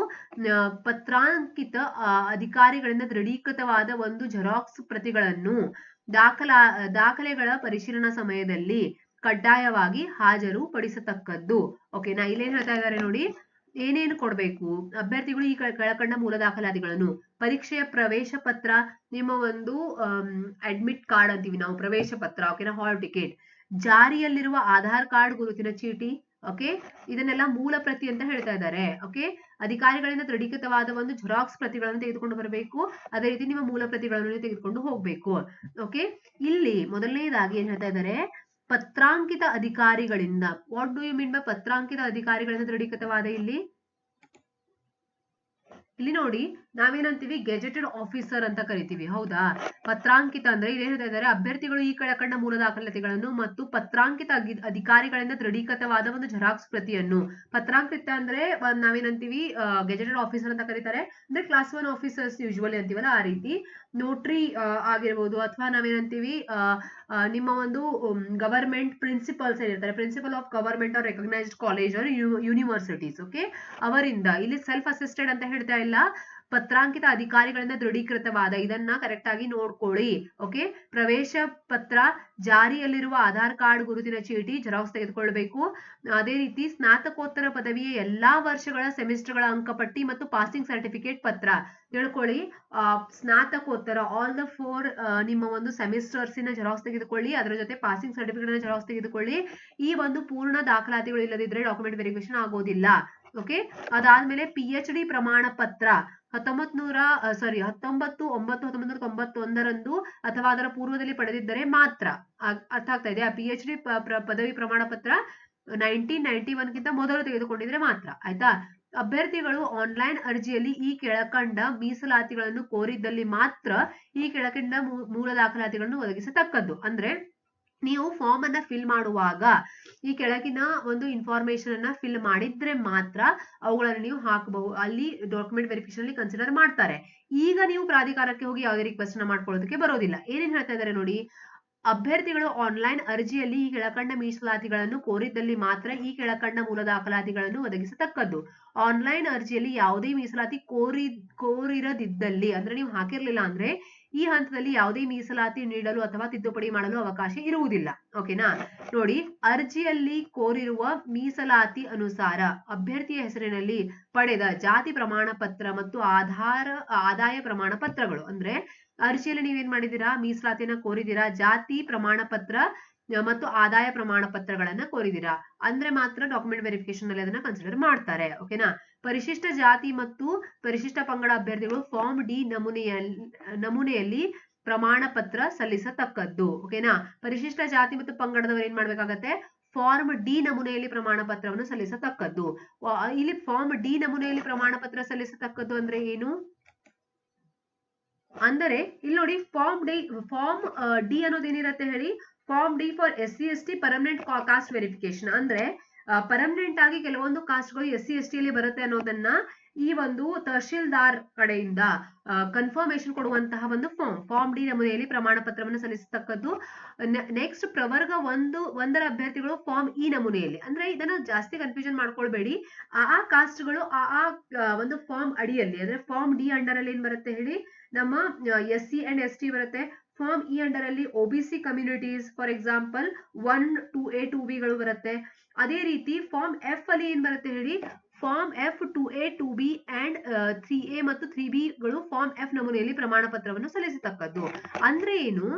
ಪತ್ರಾಂಕಿತ ಅಧಿಕಾರಿಗಳಿಂದ ದೃಢೀಕೃತವಾದ ಒಂದು ಜೆರಾಕ್ಸ್ ಪ್ರತಿಗಳನ್ನು ದಾಖಲಾ, ದಾಖಲೆಗಳ ಪರಿಶೀಲನಾ ಸಮಯದಲ್ಲಿ ಕಡ್ಡಾಯವಾಗಿ ಹಾಜರು ಪಡಿಸತಕ್ಕದ್ದು ಓಕೆನಾ ಇಲ್ಲೇನ್ ಹೇಳ್ತಾ ಇದ್ದಾರೆ ನೋಡಿ. ಏನೇನು ಕೊಡ್ಬೇಕು? ಅಭ್ಯರ್ಥಿಗಳು ಈ ಕೆಳ- ಕೆಳಕಂಡ ಮೂಲ ದಾಖಲಾತಿಗಳನ್ನು. ಪರೀಕ್ಷೆಯ ಪ್ರವೇಶ ಪತ್ರ, ನಿಮ್ಮ ಒಂದು ಅಡ್ಮಿಟ್ ಕಾರ್ಡ್ ಅಂತೀವಿ ನಾವು, ಪ್ರವೇಶ ಪತ್ರ ಓಕೆನಾ ಹಾಲ್ ಟಿಕೆಟ್ ಜಾರಿಯಲ್ಲಿರುವ ಆಧಾರ್ ಕಾರ್ಡ್ ಗುರುತಿನ ಚೀಟಿ ಓಕೆ ಇದನ್ನೆಲ್ಲ ಮೂಲ ಪ್ರತಿ ಅಂತ ಹೇಳ್ತಾ ಇದ್ದಾರೆ ಓಕೆ ಅಧಿಕಾರಿಗಳಿಂದ ದೃಢೀಕೃತವಾದ ಒಂದು ಜೆರಾಕ್ಸ್ ಪ್ರತಿಗಳನ್ನು ತೆಗೆದುಕೊಂಡು ಬರಬೇಕು. ಅದೇ ರೀತಿ ನಿಮ್ಮ ಮೂಲ ಪ್ರತಿಗಳನ್ನು ತೆಗೆದುಕೊಂಡು ಹೋಗ್ಬೇಕು ಓಕೆ ಇಲ್ಲಿ ಮೊದಲನೇದಾಗಿ ಏನ್ ಹೇಳ್ತಾ ಇದ್ದಾರೆ ಪತ್ರಾಂಕಿತ ಅಧಿಕಾರಿಗಳಿಂದ what do you mean by ಪತ್ರಾಂಕಿತ ಅಧಿಕಾರಿಗಳಿಂದ ದೃಢೀಕೃತವಾದ ಇಲ್ಲಿ? ಇಲ್ಲಿ ನೋಡಿ, ನಾವೇನಂತೀವಿ? ಗೆಜೆಟೆಡ್ ಆಫೀಸರ್ ಅಂತ ಕರಿತೀವಿ, ಹೌದಾ? ಪತ್ರಾಂಕಿತ ಅಂದ್ರೆ ಇಲ್ಲಿ ಹೇಳ್ತಾ ಇದ್ದಾರೆ ಅಭ್ಯರ್ಥಿಗಳು ಈ ಕೆಳಕಂಡ ಮೂಲ ದಾಖಲಾತಿಗಳನ್ನು ಮತ್ತು ಪತ್ರಾಂಕಿತ ಅಧಿಕಾರಿಗಳಿಂದ ದೃಢೀಕೃತವಾದ ಒಂದು ಜೆರಾಕ್ಸ್ ಪ್ರತಿಯನ್ನು. ಪತ್ರಾಂಕಿತ ಅಂದ್ರೆ ನಾವೇನಂತೀವಿ? ಗೆಜೆಟೆಡ್ ಆಫೀಸರ್ ಅಂತ ಕರೀತಾರೆ. ಅಂದ್ರೆ ಕ್ಲಾಸ್ ಒನ್ ಆಫೀಸರ್ಸ್ ಯೂಶುವಲಿ ಅಂತೀವಲ್ಲ ಆ ರೀತಿ. ನೋಟ್ರಿ ಆಗಿರ್ಬೋದು ಅಥವಾ ನಾವೇನಂತೀವಿ? ನಿಮ್ಮ ಒಂದು ಗವರ್ಮೆಂಟ್ ಪ್ರಿನ್ಸಿಪಲ್ಸ್ ಏನಿರ್ತಾರೆ principal of government or recognised college or universities okay ಅವರಿಂದ, ಇಲ್ಲಿ ಸೆಲ್ಫ್ ಅಸಿಸ್ಟೆಡ್ ಅಂತ ಹೇಳ್ತಾ ಇಲ್ಲ. ಪತ್ರಾಂಕಿತ ಅಧಿಕಾರಿಗಳಿಂದ ದೃಢೀಕೃತವಾದ. ಇದನ್ನ ಕರೆಕ್ಟ್ ಆಗಿ ನೋಡ್ಕೊಳ್ಳಿ. ಓಕೆ ಪ್ರವೇಶ ಪತ್ರ ಜಾರಿಯಲ್ಲಿರುವ ಆಧಾರ್ ಕಾರ್ಡ್ ಗುರುತಿನ ಚೀಟಿ ಜೆರಾಕ್ಸ್ ತೆಗೆದುಕೊಳ್ಬೇಕು. ಅದೇ ರೀತಿ ಸ್ನಾತಕೋತ್ತರ ಪದವಿಯ ಎಲ್ಲಾ ವರ್ಷಗಳ ಸೆಮಿಸ್ಟರ್ಗಳ ಅಂಕಪಟ್ಟಿ ಮತ್ತು ಪಾಸಿಂಗ್ ಸರ್ಟಿಫಿಕೇಟ್ ಪತ್ರ. ತಿಳ್ಕೊಳ್ಳಿ. ಸ್ನಾತಕೋತ್ತರ ಆಲ್ ದ ಫೋರ್ ನಿಮ್ಮ ಒಂದು ಸೆಮಿಸ್ಟರ್ಸಿನ ಜೆರಾಕ್ಸ್ ತೆಗೆದುಕೊಳ್ಳಿ. ಅದರ ಜೊತೆ ಪಾಸಿಂಗ್ ಸರ್ಟಿಫಿಕೇಟ್ ಜೆರಾಕ್ಸ್ ತೆಗೆದುಕೊಳ್ಳಿ. ಈ ಒಂದು ಪೂರ್ಣ ದಾಖಲಾತಿಗಳು ಇಲ್ಲದಿದ್ರೆ ಡಾಕ್ಯುಮೆಂಟ್ ವೆರಿಫಿಕೇಶನ್ ಆಗೋದಿಲ್ಲ. ಓಕೆ ಅದಾದ್ಮೇಲೆ ಪಿ ಎಚ್ ಡಿ ಪ್ರಮಾಣ ಪತ್ರ. ಹತ್ತೊಂಬತ್ ನೂರ ಸಾರಿ ಹತ್ತೊಂಬತ್ತು, ಒಂಬತ್ತು ಹತ್ತೊಂಬತ್ತು ನೂರ ತೊಂಬತ್ತೊಂದರಂದು ಅಥವಾ ಅದರ ಪೂರ್ವದಲ್ಲಿ ಪಡೆದಿದ್ದರೆ ಮಾತ್ರ. ಅರ್ಥ ಆಗ್ತಾ ಇದೆ ಆ ಪಿ ಎಚ್ ಡಿ ಪದವಿ ಪ್ರಮಾಣ ಪತ್ರ ನೈನ್ಟೀನ್ ನೈನ್ಟಿ ಒನ್ ಗಿಂತ ಮೊದಲು ತೆಗೆದುಕೊಂಡಿದ್ರೆ ಮಾತ್ರ. ಆಯ್ತಾ? ಅಭ್ಯರ್ಥಿಗಳು ಆನ್ಲೈನ್ ಅರ್ಜಿಯಲ್ಲಿ ಈ ಕೆಳಕಂಡ ಮೀಸಲಾತಿಗಳನ್ನು ಕೋರಿದ್ದಲ್ಲಿ ಮಾತ್ರ ಈ ಕೆಳಕಂಡ ಮೂಲ ದಾಖಲಾತಿಗಳನ್ನು ಒದಗಿಸತಕ್ಕದ್ದು. ಅಂದ್ರೆ ನೀವು ಫಾರ್ಮ್ ಅನ್ನ ಫಿಲ್ ಮಾಡುವಾಗ ಈ ಕೆಳಗಿನ ಒಂದು ಇನ್ಫಾರ್ಮೇಶನ್ ಅನ್ನ ಫಿಲ್ ಮಾಡಿದ್ರೆ ಮಾತ್ರ ಅವುಗಳನ್ನು ನೀವು ಹಾಕಬಹುದು, ಅಲ್ಲಿ ಡಾಕ್ಯುಮೆಂಟ್ ವೆರಿಫಿಕೇಶನ್ ಅಲ್ಲಿ ಕನ್ಸಿಡರ್ ಮಾಡ್ತಾರೆ. ಈಗ ನೀವು ಪ್ರಾಧಿಕಾರಕ್ಕೆ ಹೋಗಿ ಯಾವುದೇ ರಿಕ್ವೆಸ್ಟ್ನ ಮಾಡ್ಕೊಳ್ಳೋದಕ್ಕೆ ಬರೋದಿಲ್ಲ. ಏನೇನ್ ಹೇಳ್ತಾ ಇದ್ದಾರೆ ನೋಡಿ, ಅಭ್ಯರ್ಥಿಗಳು ಆನ್ಲೈನ್ ಅರ್ಜಿಯಲ್ಲಿ ಈ ಕೆಳಕಂಡ ಮೀಸಲಾತಿಗಳನ್ನು ಕೋರಿದ್ದಲ್ಲಿ ಮಾತ್ರ ಈ ಕೆಳಕಂಡ ಮೂಲ ದಾಖಲಾತಿಗಳನ್ನು ಒದಗಿಸತಕ್ಕದ್ದು. ಆನ್ಲೈನ್ ಅರ್ಜಿಯಲ್ಲಿ ಯಾವುದೇ ಮೀಸಲಾತಿ ಕೋರಿ, ಕೋರಿರದಿದ್ದಲ್ಲಿ, ಅಂದ್ರೆ ನೀವು ಹಾಕಿರ್ಲಿಲ್ಲ ಅಂದ್ರೆ ಈ ಹಂತದಲ್ಲಿ ಯಾವುದೇ ಮೀಸಲಾತಿ ನೀಡಲು ಅಥವಾ ತಿದ್ದುಪಡಿ ಮಾಡಲು ಅವಕಾಶ ಇರುವುದಿಲ್ಲ. ಓಕೆನಾ? ನೋಡಿ, ಅರ್ಜಿಯಲ್ಲಿ ಕೋರಿರುವ ಮೀಸಲಾತಿ ಅನುಸಾರ ಅಭ್ಯರ್ಥಿಯ ಹೆಸರಿನಲ್ಲಿ ಪಡೆದ ಜಾತಿ ಪ್ರಮಾಣ ಪತ್ರ ಮತ್ತು ಆಧಾರ, ಆದಾಯ ಪ್ರಮಾಣ ಪತ್ರಗಳು. ಅಂದ್ರೆ ಅರ್ಜಿಯಲ್ಲಿ ನೀವೇನ್ ಮಾಡಿದೀರಾ ಮೀಸಲಾತಿಯನ್ನ ಕೋರಿದೀರಾ ಜಾತಿ ಪ್ರಮಾಣ ಪತ್ರ ಮತ್ತು ಆದಾಯ ಪ್ರಮಾಣ ಪತ್ರಗಳನ್ನ ಕೋರಿದೀರಾ. ಅಂದ್ರೆ ಮಾತ್ರ ಡಾಕ್ಯುಮೆಂಟ್ ವೆರಿಫಿಕೇಶನ್ ಅಲ್ಲಿ ಅದನ್ನ ಕನ್ಸಿಡರ್ ಮಾಡ್ತಾರೆ ಓಕೆನಾ ಪರಿಶಿಷ್ಟ ಜಾತಿ ಮತ್ತು ಪರಿಶಿಷ್ಟ ಪಂಗಡ ಅಭ್ಯರ್ಥಿಗಳು ಫಾರ್ಮ್ ಡಿ ನಮೂನೆಯಲ್ಲಿ ನಮೂನೆಯಲ್ಲಿ ಪ್ರಮಾಣ ಪತ್ರ ಸಲ್ಲಿಸತಕ್ಕದ್ದು ಓಕೆನಾ ಪರಿಶಿಷ್ಟ ಜಾತಿ ಮತ್ತು ಪಂಗಡದವರು ಏನ್ ಮಾಡ್ಬೇಕಾಗತ್ತೆ? ಫಾರ್ಮ್ ಡಿ ನಮೂನೆಯಲ್ಲಿ ಪ್ರಮಾಣ ಪತ್ರವನ್ನು ಸಲ್ಲಿಸತಕ್ಕದ್ದು. ಇಲ್ಲಿ ಫಾರ್ಮ್ ಡಿ ನಮೂನೆಯಲ್ಲಿ ಪ್ರಮಾಣ ಪತ್ರ ಸಲ್ಲಿಸತಕ್ಕದ್ದು ಅಂದ್ರೆ ಏನು? ಅಂದರೆ, ಇಲ್ಲಿ ನೋಡಿ ಫಾರ್ಮ್ ಡಿ ಫಾರ್ಮ್ ಡಿ ಅನ್ನೋದೇನಿರತ್ತೆ ಹೇಳಿ? Form D for S C S T permanent caste verification ಅಂದ್ರೆ ಪರ್ಮನೆಂಟ್ ಆಗಿ ಕೆಲವೊಂದು ಕಾಸ್ಟ್ಗಳು ಎಸ್ ಸಿ ಎಸ್ ಟಿ ಅಲ್ಲಿ ಬರುತ್ತೆ ಅನ್ನೋದನ್ನ ಈ ಒಂದು ತಹಶೀಲ್ದಾರ್ ಕಡೆಯಿಂದ ಕನ್ಫರ್ಮೇಶನ್ ಕೊಡುವಂತಹ ಒಂದು ಫಾರ್ಮ್ ಫಾರ್ಮ್ ಡಿ ನಮೂನೆಯಲ್ಲಿ ಪ್ರಮಾಣ ಪತ್ರವನ್ನು ಸಲ್ಲಿಸತಕ್ಕದ್ದು. ನೆಕ್ಸ್ಟ್ ಪ್ರವರ್ಗ ಒಂದು ಒಂದರ ಅಭ್ಯರ್ಥಿಗಳು ಫಾರ್ಮ್ ಇ ನಮೂನೆಯಲ್ಲಿ. ಅಂದ್ರೆ ಇದನ್ನ ಜಾಸ್ತಿ ಕನ್ಫ್ಯೂಷನ್ ಮಾಡ್ಕೊಳ್ಬೇಡಿ. ಆ ಆ ಕಾಸ್ಟ್ಗಳು ಆ ಆ, ಒಂದು ಫಾರ್ಮ್ ಅಡಿಯಲ್ಲಿ ಅಂದ್ರೆ ಫಾರ್ಮ್ ಡಿ ಅಂಡರ್ ಅಲ್ಲಿ ಏನ್ ಬರುತ್ತೆ ಹೇಳಿ? ನಮ್ಮ S C and S T ಬರುತ್ತೆ. ಫಾರ್ಮ್ ಇ ಅಂಡರ್ ಅಲ್ಲಿ O B C communities for example one two A two ಬಿಗಳು ಬರುತ್ತೆ. ಅದೇ ರೀತಿ ಫಾರ್ಮ್ ಎಫ್ ಅಲ್ಲಿ ಏನ್ ಬರುತ್ತೆ ಹೇಳಿ? Form F two A two B and three A ಮತ್ತು ತ್ರೀ ಬಿ ಗಳು ಫಾರ್ಮ್ ಎಫ್ ನಮೂನೆಯಲ್ಲಿ ಪ್ರಮಾಣ ಪತ್ರವನ್ನು ಸಲ್ಲಿಸತಕ್ಕದ್ದು. ಅಂದ್ರೆ ಏನು?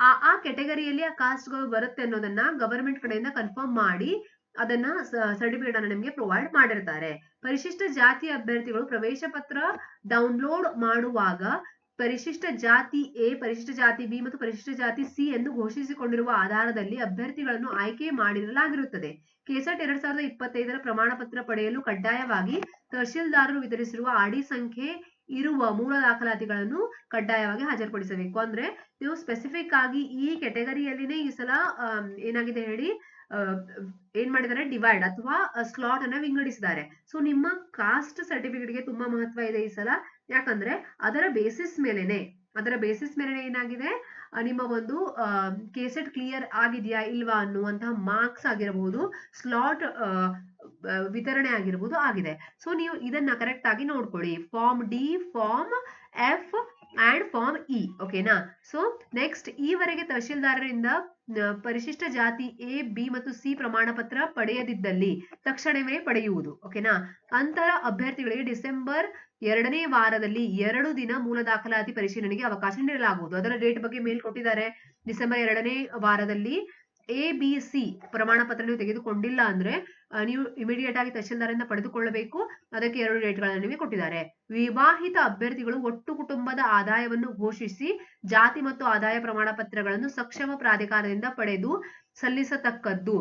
ಆ ಆ ಕೆಟಗರಿಯಲ್ಲಿ ಆ ಕಾಸ್ಟ್ಗಳು ಬರುತ್ತೆ ಅನ್ನೋದನ್ನ ಗವರ್ಮೆಂಟ್ ಕಡೆಯಿಂದ ಕನ್ಫರ್ಮ್ ಮಾಡಿ ಅದನ್ನ ಸರ್ಟಿಫಿಕೇಟ್ ಅನ್ನು ನಿಮಗೆ ಪ್ರೊವೈಡ್ ಮಾಡಿರ್ತಾರೆ. ಪರಿಶಿಷ್ಟ ಜಾತಿ ಅಭ್ಯರ್ಥಿಗಳು ಪ್ರವೇಶ ಪತ್ರ ಡೌನ್ಲೋಡ್ ಮಾಡುವಾಗ ಪರಿಶಿಷ್ಟ ಜಾತಿ ಎ, ಪರಿಶಿಷ್ಟ ಜಾತಿ ಬಿ ಮತ್ತು ಪರಿಶಿಷ್ಟ ಜಾತಿ ಸಿ ಎಂದು ಘೋಷಿಸಿಕೊಂಡಿರುವ ಆಧಾರದಲ್ಲಿ ಅಭ್ಯರ್ಥಿಗಳನ್ನು ಆಯ್ಕೆ ಮಾಡಿರಲಾಗಿರುತ್ತದೆ. ಕೆಸೆಟ್ ಎರಡ್ ಸಾವಿರದ ಇಪ್ಪತ್ತೈದರ ಪ್ರಮಾಣ ಪತ್ರ ಪಡೆಯಲು ಕಡ್ಡಾಯವಾಗಿ ತಹಶೀಲ್ದಾರರು ವಿತರಿಸಿರುವ ಆಡಿ ಸಂಖ್ಯೆ ಇರುವ ಮೂಲ ದಾಖಲಾತಿಗಳನ್ನು ಕಡ್ಡಾಯವಾಗಿ ಹಾಜರುಪಡಿಸಬೇಕು. ಅಂದ್ರೆ ನೀವು ಸ್ಪೆಸಿಫಿಕ್ ಆಗಿ ಈ ಕೆಟಗರಿಯಲ್ಲಿನೇ ಈ ಸಲ ಏನಾಗಿದೆ ಹೇಳಿ ಏನ್ ಮಾಡಿದ್ದಾರೆ? ಡಿವೈಡ್ ಅಥವಾ ಸ್ಲಾಟ್ ಅನ್ನ ವಿಂಗಡಿಸಿದ್ದಾರೆ. ಸೊ ನಿಮ್ಮ ಕಾಸ್ಟ್ ಸರ್ಟಿಫಿಕೇಟ್ಗೆ ತುಂಬಾ ಮಹತ್ವ ಇದೆ ಈ ಸಲ. ಯಾಕಂದ್ರೆ ಅದರ ಬೇಸಿಸ್ ಮೇಲೆನೆ, ಅದರ ಬೇಸಿಸ್ ಮೇಲೆ ಏನಾಗಿದೆ? ನಿಮ್ಮ ಒಂದು ಕೇಸೆಟ್ ಕ್ಲಿಯರ್ ಆಗಿದೆಯಾ ಇಲ್ವಾ ಅನ್ನುವಂತಹ ಮಾರ್ಕ್ಸ್ ಆಗಿರಬಹುದು ಸ್ಲಾಟ್ ವಿತರಣೆ ಆಗಿರಬಹುದು ಆಗಿದೆ. ಸೊ ನೀವು ಇದನ್ನ ಕರೆಕ್ಟ್ ಆಗಿ ನೋಡ್ಕೊಳ್ಳಿ. Form D form F and form E ಓಕೆನಾ ಸೊ ನೆಕ್ಸ್ಟ್ ಈವರೆಗೆ ತಹಶೀಲ್ದಾರರಿಂದ ಪರಿಶಿಷ್ಟ ಜಾತಿ ಎ, ಬಿ ಮತ್ತು ಸಿ ಪ್ರಮಾಣ ಪತ್ರ ಪಡೆಯದಿದ್ದಲ್ಲಿ ತಕ್ಷಣವೇ ಪಡೆಯುವುದು, ಓಕೆನಾ? ಅಂತರ ಅಭ್ಯರ್ಥಿಗಳಿಗೆ ಡಿಸೆಂಬರ್ ಎರಡನೇ ವಾರದಲ್ಲಿ ಎರಡು ದಿನ ಮೂಲ ದಾಖಲಾತಿ ಪರಿಶೀಲನೆಗೆ ಅವಕಾಶ ನೀಡಲಾಗುವುದು. ಅದರ ಡೇಟ್ ಬಗ್ಗೆ ಮೇಲ್ ಕೊಟ್ಟಿದ್ದಾರೆ. ಡಿಸೆಂಬರ್ ಎರಡನೇ ವಾರದಲ್ಲಿ ಎ ಬಿ ಸಿ ಪ್ರಮಾಣ ಪತ್ರ ನೀವು ತೆಗೆದುಕೊಂಡಿಲ್ಲ ಅಂದ್ರೆ ನೀವು ಇಮಿಡಿಯೇಟ್ ಆಗಿ ತಹಶೀಲ್ದಾರಿಂದ ಪಡೆದುಕೊಳ್ಳಬೇಕು. ಅದಕ್ಕೆ ಎರಡು ಡೇಟ್ಗಳನ್ನು ನಿಮಗೆ ಕೊಟ್ಟಿದ್ದಾರೆ. ವಿವಾಹಿತ ಅಭ್ಯರ್ಥಿಗಳು ಒಟ್ಟು ಕುಟುಂಬದ ಆದಾಯವನ್ನು ಘೋಷಿಸಿ, ಜಾತಿ ಮತ್ತು ಆದಾಯ ಪ್ರಮಾಣ ಪತ್ರಗಳನ್ನು ಸಕ್ಷಮ ಪ್ರಾಧಿಕಾರದಿಂದ ಪಡೆದು ಸಲ್ಲಿಸತಕ್ಕದ್ದು.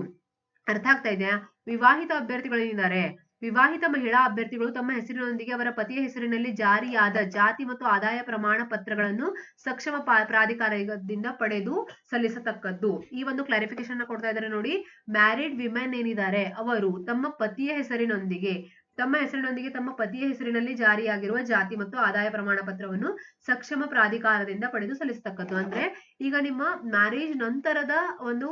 ಅರ್ಥ ಆಗ್ತಾ ಇದೆಯಾ? ವಿವಾಹಿತ ಅಭ್ಯರ್ಥಿಗಳೇನಿದ್ದಾರೆ ವಿವಾಹಿತ ಮಹಿಳಾ ಅಭ್ಯರ್ಥಿಗಳು ತಮ್ಮ ಹೆಸರಿನೊಂದಿಗೆ ಅವರ ಪತಿಯ ಹೆಸರಿನಲ್ಲಿ ಜಾರಿಯಾದ ಜಾತಿ ಮತ್ತು ಆದಾಯ ಪ್ರಮಾಣ ಪತ್ರಗಳನ್ನು ಸಕ್ಷಮ ಪ್ರಾಧಿಕಾರದಿಂದ ಪಡೆದು ಸಲ್ಲಿಸತಕ್ಕದ್ದು. ಈ ಒಂದು ಕ್ಲಾರಿಫಿಕೇಶನ್ ಕೊಡ್ತಾ ಇದ್ದಾರೆ ನೋಡಿ. ಮ್ಯಾರಿಡ್ ವಿಮೆನ್ ಏನಿದ್ದಾರೆ? ಅವರು ತಮ್ಮ ಪತಿಯ ಹೆಸರಿನೊಂದಿಗೆ ತಮ್ಮ ಹೆಸರಿನೊಂದಿಗೆ ತಮ್ಮ ಪತಿಯ ಹೆಸರಿನಲ್ಲಿ ಜಾರಿಯಾಗಿರುವ ಜಾತಿ ಮತ್ತು ಆದಾಯ ಪ್ರಮಾಣ ಪತ್ರವನ್ನು ಸಕ್ಷಮ ಪ್ರಾಧಿಕಾರದಿಂದ ಪಡೆದು ಸಲ್ಲಿಸತಕ್ಕದ್ದು. ಅಂದ್ರೆ ಈಗ ನಿಮ್ಮ ಮ್ಯಾರೇಜ್ ನಂತರದ ಒಂದು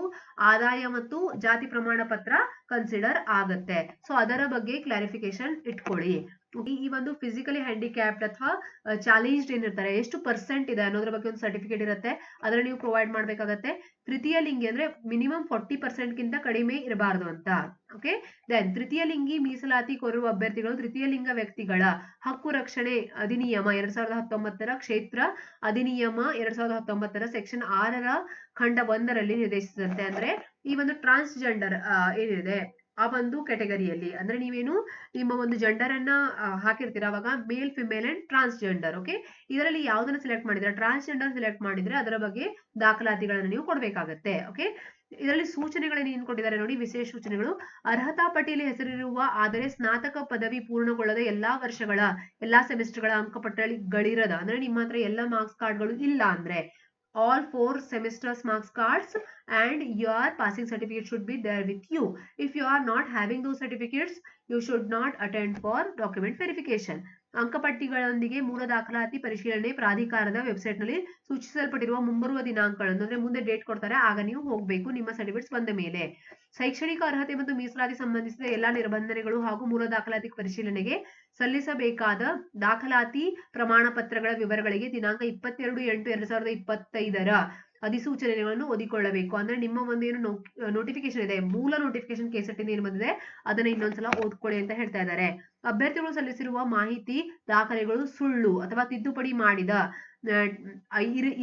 ಆದಾಯ ಮತ್ತು ಜಾತಿ ಪ್ರಮಾಣ ಪತ್ರ ಕನ್ಸಿಡರ್ ಆಗತ್ತೆ. ಸೊ ಅದರ ಬಗ್ಗೆ ಕ್ಲಾರಿಫಿಕೇಶನ್ ಇಟ್ಕೊಳ್ಳಿ. ಈ ಒಂದು ಫಿಸಿಕಲಿ ಹ್ಯಾಂಡಿಕ್ಯಾಪ್ಡ್ ಅಥವಾ ಚಾಲೆಂಜ್ಡ್ ಏನಿರ್ತಾರೆ, ಎಷ್ಟು ಪರ್ಸೆಂಟ್ ಇದೆ ಅನ್ನೋದ್ರ ಬಗ್ಗೆ ಒಂದು ಸರ್ಟಿಫಿಕೇಟ್ ಇರುತ್ತೆ. ಅದನ್ನ ನೀವು ಪ್ರೊವೈಡ್ ಮಾಡ್ಬೇಕಾಗತ್ತೆ. ತೃತೀಯ ಲಿಂಗಿ ಅಂದ್ರೆ ಮಿನಿಮಮ್ ಫಾರ್ಟಿ ಪರ್ಸೆಂಟ್ ಗಿಂತ ಕಡಿಮೆ ಇರಬಾರ್ದು ಅಂತ. ಓಕೆ ದೆನ್ ತೃತೀಯ ಲಿಂಗಿ ಮೀಸಲಾತಿ ಕೋರುವ ಅಭ್ಯರ್ಥಿಗಳು ತೃತೀಯ ಲಿಂಗ ವ್ಯಕ್ತಿಗಳ ಹಕ್ಕು ರಕ್ಷಣೆ ಅಧಿನಿಯಮ ಎರಡ್ ಸಾವಿರದ ಹತ್ತೊಂಬತ್ತರ ಕ್ಷೇತ್ರ ಅಧಿನಿಯಮ ಎರಡ್ ಸಾವಿರದ ಹತ್ತೊಂಬತ್ತರ ಸೆಕ್ಷನ್ ಆರರ ಖಂಡ ಒಂದರಲ್ಲಿ ನಿರ್ದೇಶಿಸಿದಂತೆ ಅಂದ್ರೆ ಈ ಒಂದು ಟ್ರಾನ್ಸ್ಜೆಂಡರ್ ಏನಿದೆ ಆ ಒಂದು ಕೆಟಗರಿಯಲ್ಲಿ ಅಂದ್ರೆ ನೀವೇನು ನಿಮ್ಮ ಒಂದು ಜೆಂಡರ್ ಅನ್ನ ಹಾಕಿರ್ತೀರಾ ಅವಾಗ male female and transgender okay ಇದರಲ್ಲಿ ಯಾವ್ದನ್ನ ಸೆಲೆಕ್ಟ್ ಮಾಡಿದ್ರೆ ಟ್ರಾನ್ಸ್ಜೆಂಡರ್ ಸೆಲೆಕ್ಟ್ ಮಾಡಿದ್ರೆ ಅದರ ಬಗ್ಗೆ ದಾಖಲಾತಿಗಳನ್ನು ನೀವು ಕೊಡಬೇಕಾಗತ್ತೆ ಓಕೆ ಇದರಲ್ಲಿ ಸೂಚನೆಗಳನ್ನ ಏನ್ ಕೊಟ್ಟಿದ್ದಾರೆ ನೋಡಿ, ವಿಶೇಷ ಸೂಚನೆಗಳು. ಅರ್ಹತಾ ಪಟ್ಟಿಯಲ್ಲಿ ಹೆಸರಿರುವ, ಆದರೆ ಸ್ನಾತಕ ಪದವಿ ಪೂರ್ಣಗೊಳ್ಳದ ಎಲ್ಲಾ ವರ್ಷಗಳ, ಎಲ್ಲಾ ಸೆಮಿಸ್ಟರ್ಗಳ ಅಂಕಪಟ್ಟಿಗಳಿರದ ಅಂದ್ರೆ ನಿಮ್ಮ ಹತ್ರ ಎಲ್ಲ ಮಾರ್ಕ್ಸ್ ಕಾರ್ಡ್ಗಳು ಇಲ್ಲ ಅಂದ್ರೆ all four semesters marks cards and your passing certificate should be there with you. If you are not having those certificates you should not attend for document verification ಅಂಕಪಟ್ಟಿಗಳೊಂದಿಗೆ ಮೂಲ ದಾಖಲಾತಿ ಪರಿಶೀಲನೆ ಪ್ರಾಧಿಕಾರದ ವೆಬ್ಸೈಟ್ನಲ್ಲಿ ಸೂಚಿಸಲ್ಪಟ್ಟಿರುವ ಮುಂಬರುವ ದಿನಾಂಕಗಳನ್ನು, ಅಂದ್ರೆ ಮುಂದೆ ಡೇಟ್ ಕೊಡ್ತಾರೆ, ಆಗ ನೀವು ಹೋಗಬೇಕು ನಿಮ್ಮ ಸರ್ಟಿಫಿಕೇಟ್ಸ್ ಬಂದ ಮೇಲೆ. ಶೈಕ್ಷಣಿಕ ಅರ್ಹತೆ ಮತ್ತು ಮೀಸಲಾತಿ ಸಂಬಂಧಿಸಿದ ಎಲ್ಲಾ ನಿರ್ಬಂಧನೆಗಳು ಹಾಗೂ ಮೂಲ ದಾಖಲಾತಿ ಪರಿಶೀಲನೆಗೆ ಸಲ್ಲಿಸಬೇಕಾದ ದಾಖಲಾತಿ ಪ್ರಮಾಣ ಪತ್ರಗಳ ವಿವರಗಳಿಗೆ ದಿನಾಂಕ ಇಪ್ಪತ್ತೆರಡು ಎಂಟು ಎರಡ್ ಸಾವಿರದ ಇಪ್ಪತ್ತೈದರ ಅಧಿಸೂಚನೆಗಳನ್ನು ಓದಿಕೊಳ್ಳಬೇಕು. ಅಂದ್ರೆ ನಿಮ್ಮ ಒಂದು ಏನು ನೋಟಿಫಿಕೇಶನ್ ಇದೆ, ಮೂಲ ನೋಟಿಫಿಕೇಶನ್ ಕೇಸಟ್ ಏನು ಬಂದಿದೆ, ಅದನ್ನ ಇನ್ನೊಂದ್ಸಲ ಓದ್ಕೊಳ್ಳಿ ಅಂತ ಹೇಳ್ತಾ ಇದ್ದಾರೆ. ಅಭ್ಯರ್ಥಿಗಳು ಸಲ್ಲಿಸಿರುವ ಮಾಹಿತಿ, ದಾಖಲೆಗಳು ಸುಳ್ಳು ಅಥವಾ ತಿದ್ದುಪಡಿ ಮಾಡಿದ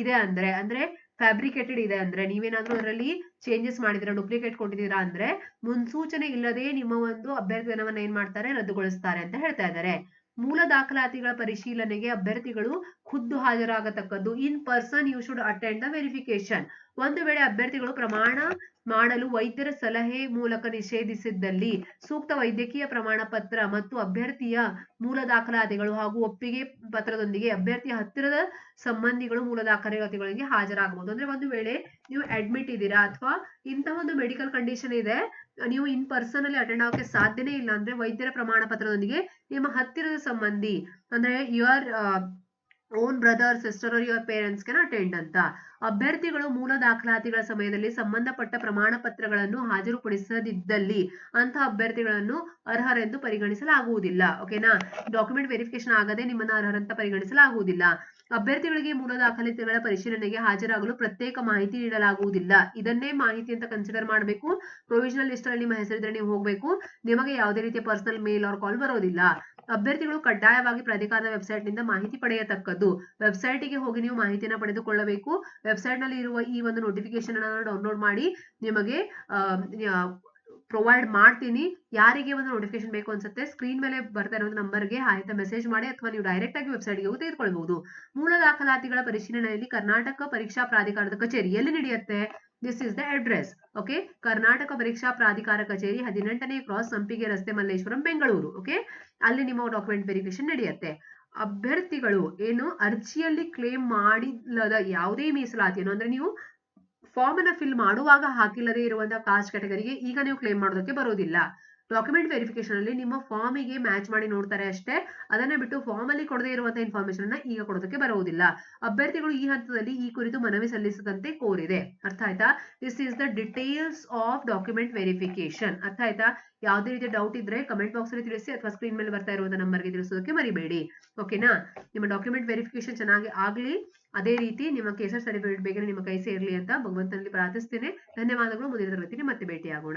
ಇದೆ ಅಂದ್ರೆ ಅಂದ್ರೆ ಫ್ಯಾಬ್ರಿಕೇಟೆಡ್ ಇದೆ ಅಂದ್ರೆ, ನೀವೇನಾದ್ರೂ ಅದರಲ್ಲಿ ಚೇಂಜಸ್ ಮಾಡಿದಿರಾ ಡೂಪ್ಲಿಕೇಟ್ ಕೊಟ್ಟಿದ್ದೀರಾ ಅಂದ್ರೆ, ಮುನ್ಸೂಚನೆ ಇಲ್ಲದೆ ನಿಮ್ಮ ಒಂದು ಅಭ್ಯರ್ಥಿನವನ್ನ ಏನ್ ಮಾಡ್ತಾರೆ, ರದ್ದುಗೊಳಿಸ್ತಾರೆ ಅಂತ ಹೇಳ್ತಾ ಇದ್ದಾರೆ. ಮೂಲ ದಾಖಲಾತಿಗಳ ಪರಿಶೀಲನೆಗೆ ಅಭ್ಯರ್ಥಿಗಳು ಖುದ್ದು ಹಾಜರಾಗತಕ್ಕದ್ದು. In person you should attend the verification ಒಂದು ವೇಳೆ ಅಭ್ಯರ್ಥಿಗಳು ಪ್ರಮಾಣ ಮಾಡಲು ವೈದ್ಯರ ಸಲಹೆ ಮೂಲಕ ನಿಷೇಧಿಸಿದ್ದಲ್ಲಿ ಸೂಕ್ತ ವೈದ್ಯಕೀಯ ಪ್ರಮಾಣ ಪತ್ರ ಮತ್ತು ಅಭ್ಯರ್ಥಿಯ ಮೂಲ ದಾಖಲಾತಿಗಳು ಹಾಗೂ ಒಪ್ಪಿಗೆ ಪತ್ರದೊಂದಿಗೆ ಅಭ್ಯರ್ಥಿಯ ಹತ್ತಿರದ ಸಂಬಂಧಿಗಳು ಮೂಲ ದಾಖಲಾತಿಗಳಿಗೆ ಹಾಜರಾಗಬಹುದು. ಅಂದ್ರೆ ಒಂದು ವೇಳೆ ನೀವು ಅಡ್ಮಿಟ್ ಇದ್ದೀರಾ ಅಥವಾ ಇಂತಹ ಒಂದು ಮೆಡಿಕಲ್ ಕಂಡೀಷನ್ ಇದೆ ನೀವು ಇನ್ ಪರ್ಸನ್ ಅಲ್ಲಿ ಅಟೆಂಡ್ ಆಗೋಕೆ ಸಾಧ್ಯನೇ ಇಲ್ಲ ಅಂದ್ರೆ ವೈದ್ಯರ ಪ್ರಮಾಣ ಪತ್ರದೊಂದಿಗೆ ನಿಮ್ಮ ಹತ್ತಿರದ ಸಂಬಂಧಿ, ಅಂದ್ರೆ your own brother sister your parents can attend ಅಂತ. ಅಭ್ಯರ್ಥಿಗಳು ಮೂಲ ದಾಖಲಾತಿಗಳ ಸಮಯದಲ್ಲಿ ಸಂಬಂಧಪಟ್ಟ ಪ್ರಮಾಣ ಪತ್ರಗಳನ್ನು ಹಾಜರುಪಡಿಸದಿದ್ದಲ್ಲಿ ಅಂತಹ ಅಭ್ಯರ್ಥಿಗಳನ್ನು ಅರ್ಹರೆಂದು ಪರಿಗಣಿಸಲಾಗುವುದಿಲ್ಲ. ಓಕೆನಾ ಡಾಕ್ಯುಮೆಂಟ್ ವೆರಿಫಿಕೇಶನ್ ಆಗದೆ ನಿಮ್ಮನ್ನ ಅರ್ಹರಂತ ಪರಿಗಣಿಸಲಾಗುವುದಿಲ್ಲ. ಅಭ್ಯರ್ಥಿಗಳಿಗೆ ಮೂಲ ದಾಖಲಾತಿಗಳ ಪರಿಶೀಲನೆಗೆ ಹಾಜರಾಗಲು ಪ್ರತ್ಯೇಕ ಮಾಹಿತಿ ನೀಡಲಾಗುವುದಿಲ್ಲ. ಇದನ್ನೇ ಮಾಹಿತಿ ಅಂತ ಕನ್ಸಿಡರ್ ಮಾಡಬೇಕು. ಪ್ರೊವಿಷನಲ್ ಲಿಸ್ಟ್ ಅಲ್ಲಿ ನಿಮ್ಮ ಹೆಸರಿದ್ರೆ ನೀವು ಹೋಗಬೇಕು. ನಿಮಗೆ ಯಾವುದೇ ರೀತಿಯ ಪರ್ಸನಲ್ ಮೇಲ್ ಆರ್ ಕಾಲ್ ಬರೋದಿಲ್ಲ. ಅಭ್ಯರ್ಥಿಗಳು ಕಡ್ಡಾಯವಾಗಿ ಪ್ರಾಧಿಕಾರದ ವೆಬ್ಸೈಟ್ನಿಂದ ಮಾಹಿತಿ ಪಡೆಯತಕ್ಕದ್ದು. ವೆಬ್ಸೈಟ್ಗೆ ಹೋಗಿ ನೀವು ಮಾಹಿತಿಯನ್ನು ಪಡೆದುಕೊಳ್ಳಬೇಕು. ವೆಬ್ಸೈಟ್ನಲ್ಲಿ ಇರುವ ಈ ಒಂದು ನೋಟಿಫಿಕೇಶನ್ ಅನ್ನು ಡೌನ್ಲೋಡ್ ಮಾಡಿ, ನಿಮಗೆ ಪ್ರೊವೈಡ್ ಮಾಡ್ತೀನಿ. ಯಾರಿಗೆ ಒಂದು ನೋಟಿಫಿಕೇಶನ್ ಬೇಕು ಅನ್ಸುತ್ತೆ, ಸ್ಕ್ರೀನ್ ಮೇಲೆ ಬರ್ತಾ ಇರೋ ನಂಬರ್ಗೆ ಆಯ್ತಾ ಮೆಸೇಜ್ ಮಾಡಿ ಅಥವಾ ನೀವು ಡೈರೆಕ್ಟ್ ಆಗಿ ವೆಬ್ಸೈಟ್ಗೆ ಹೋಗಿ ತೆಗೆದುಕೊಳ್ಬಹುದು ಮೂಲ ದಾಖಲಾತಿಗಳ ಪರಿಶೀಲನೆಯಲ್ಲಿ ಕರ್ನಾಟಕ ಪರೀಕ್ಷಾ ಪ್ರಾಧಿಕಾರದ ಕಚೇರಿ ಎಲ್ಲಿ ನಡೆಯುತ್ತೆ. This is the address okay Karnataka ಪರೀಕ್ಷಾ ಪ್ರಾಧಿಕಾರ ಕಚೇರಿ ಹದಿನೆಂಟನೇ ಕ್ರಾಸ್ ಸಂಪಿಗೆ ರಸ್ತೆ ಮಲ್ಲೇಶ್ವರಂ ಬೆಂಗಳೂರು ಓಕೆ ಅಲ್ಲಿ ನಿಮ್ಮ ಡಾಕ್ಯುಮೆಂಟ್ ವೆರಿಫಿಕೇಶನ್ ನಡೆಯುತ್ತೆ. ಅಭ್ಯರ್ಥಿಗಳು ಏನು ಅರ್ಜಿಯಲ್ಲಿ ಕ್ಲೇಮ್ ಮಾಡಿಲ್ಲದ ಯಾವುದೇ ಮೀಸಲಾತಿಯನ್ನು, ಅಂದ್ರೆ ನೀವು ಫಾರ್ಮ್ ಅನ್ನ ಫಿಲ್ ಮಾಡುವಾಗ ಹಾಕಿಲ್ಲದೆ ಇರುವಂತಹ ಕಾಸ್ಟ್ ಕ್ಯಾಟಗರಿಗೆ ಈಗ ನೀವು ಕ್ಲೇಮ್ ಮಾಡೋದಕ್ಕೆ ಬರೋದಿಲ್ಲ. ಡಾಕ್ಯುಮೆಂಟ್ ವೆರಿಫಿಕೇಶನ್ ಅಲ್ಲಿ ನಿಮ್ಮ ಫಾರ್ಮಿಗೆ ಮ್ಯಾಚ್ ಮಾಡಿ ನೋಡ್ತಾರೆ ಅಷ್ಟೇ. ಅದನ್ನ ಬಿಟ್ಟು ಫಾರ್ಮ್ ಅಲ್ಲಿ ಕೊಡದೇ ಇರುವಂತಹ ಇನ್ಫಾರ್ಮೇಶನ್ ಅನ್ನ ಈಗ ಕೊಡೋದಕ್ಕೆ ಬರುವುದಿಲ್ಲ ಅಭ್ಯರ್ಥಿಗಳು ಈ ಹಂತದಲ್ಲಿ ಈ ಕುರಿತು ಮನವಿ ಸಲ್ಲಿಸದಂತೆ ಕೋರಿದೆ. ಅರ್ಥ ಆಯ್ತಾ? This is the details of document verification ಅರ್ಥ ಆಯ್ತಾ? ಯಾವುದೇ ರೀತಿಯ ಡೌಟ್ ಇದ್ರೆ ಕಮೆಂಟ್ ಬಾಕ್ಸ್ ಅಲ್ಲಿ ತಿಳಿಸಿ ಅಥವಾ ಸ್ಕ್ರೀನ್ ಮೇಲೆ ಬರ್ತಾ ಇರುವಂತಹ ನಂಬರ್ಗೆ ತಿಳಿಸೋದಕ್ಕೆ ಮರಿಬೇಡಿ. ಓಕೆನಾ ನಿಮ್ಮ ಡಾಕ್ಯುಮೆಂಟ್ ವೆರಿಫಿಕೇಶನ್ ಚೆನ್ನಾಗಿ ಆಗ್ಲಿ. ಅದೇ ರೀತಿ ನಿಮ್ಮ ಕೇಸರ್ ಸರ್ಟಿಫಿಕೇಟ್ ಬೇಗನೆ ನಿಮ್ಮ ಕೈ ಸೇರ್ಲಿ ಅಂತ ಭಗವಂತನಲ್ಲಿ ಪ್ರಾರ್ಥಿಸ್ತೇನೆ. ಧನ್ಯವಾದಗಳು. ಮುಂದಿನ ತರಗತಿಗೆ ಮತ್ತೆ ಭೇಟಿಯಾಗೋಣ.